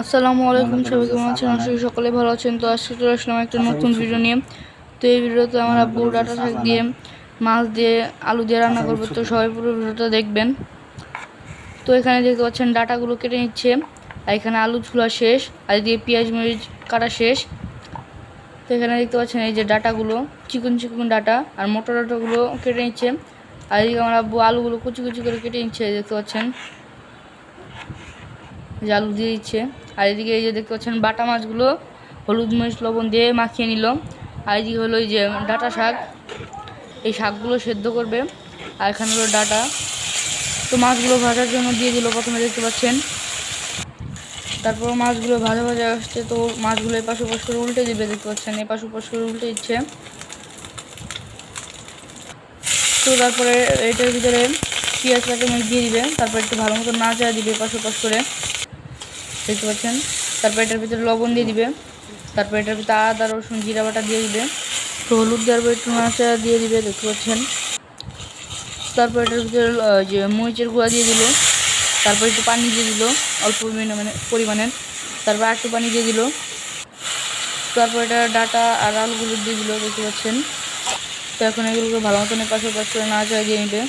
আসসালামু আলাইকুম সবাই কেমন আছেন? আশা সকলে ভালো আছেন। তো আজকে চলে আসলাম একটা নতুন ভিডিও নিয়ে। তো এই ভিডিওতে আমার আব্বু ডাটা শাক দিয়ে মাছ দিয়ে আলু দিয়ে রান্না করব। তো সবাই পুরো ভিডিওটা দেখবেন। তো এখানে দেখতে পাচ্ছেন ডাটাগুলো কেটে নিচ্ছে। আর এখানে আলু ছোলা শেষ আর দিয়ে পেঁয়াজ মরিচ কাটা শেষ। তো এখানে দেখতে পাচ্ছেন এই যে ডাটাগুলো চিকন চিকন ডাটা আর মোটা ডাটাগুলো কেটে নিচ্ছে। আর এদিকে আমার আব্বু আলুগুলো কুচি কুচি করে কেটে নিচ্ছে দেখতে পাচ্ছেন। যে আলু দিয়ে দিচ্ছে। আর এদিকে এই যে দেখতে পাচ্ছেন বাটা মাছগুলো, হলুদ মরিচ, লবণ দিয়ে মাখিয়ে নিল। আর এদিকে হলো এই যে ডাটা শাক, এই শাকগুলো সেদ্ধ করবে। আর এখানে হলো ডাটা। তো মাছগুলো ভাজার জন্য দিয়ে দিল প্রথমে দেখতে পাচ্ছেন। তারপর মাছগুলো ভাজা ভাজা আসছে, তো মাছগুলো এপাশ ওপাশ করে উল্টে দিবে দেখতে পাচ্ছেন, এপাশ ওপাশ করে উল্টে দিচ্ছে। তো তারপরে এটার ভিতরে পেঁয়াজ কাটে মরিচ দিয়ে দিবে, তারপর একটু ভালো মতো নাচা দিবে এপাশ ওপাশ করে। দেখতে পাচ্ছেন? তারপর এটার ভিতরে লবণ দিয়ে দিবে। তারপর এটার ভিতরে আদা, রসুন, জিরা বাটা দিয়ে দিবে। তো হলুদ দেওয়ার পর একটু নাচা দিয়ে দিবে, দেখতে পাচ্ছেন? তারপর এটার ভিতরে যে মরিচের গুঁড়া দিয়ে দিল। তারপর একটু পানি দিয়ে দিল, অল্প মানে পরিমাণের। তারপর একটু পানি দিয়ে দিল। তারপর এটা ডাটা আর আলুগুলো দিয়ে দিল, দেখতে পাচ্ছেন? তো এখন এগুলোকে ভালো মতন পাশে পাশ করে নাচা দিয়ে নিবে।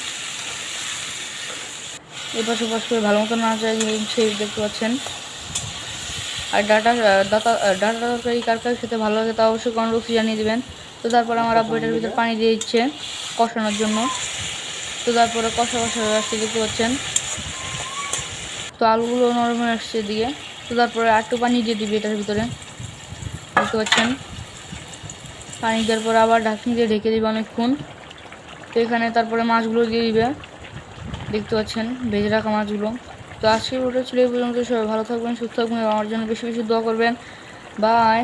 এপাশে পাশ করে ভালো মতো নাচা দিয়ে নিচ্ছে দেখতে পাচ্ছেন? আর ডাটা ডাটা ডাটা তরকারি কার কার খেতে ভালো লাগে, তা অবশ্যই কমেন্ট বক্সে জানিয়ে দেবেন। তো তারপর আমার আব্বু এটার ভিতরে পানি দিয়ে দিচ্ছে কষানোর জন্য। তো তারপরে কষা কষা আসছে, দেখতে পাচ্ছেন? তো আলুগুলো নরম আসছে দিয়ে তো তারপরে একটু পানি দিয়ে দিবি এটার ভিতরে। দেখতে পাচ্ছেন? পানি দেওয়ার পর আবার ঢাকনি দিয়ে ঢেকে দিবে অনেকক্ষণ। তো এখানে তারপরে মাছগুলো দিয়ে দিবে। দেখতে পাচ্ছেন? ভেজে রাখা মাছগুলো। তো আজকের ভিডিও ছিল এই পর্যন্ত। সবাই ভালো থাকবেন, সুস্থ থাকবেন আমার জন্য বেশি বেশি দোয়া করবেন। বাই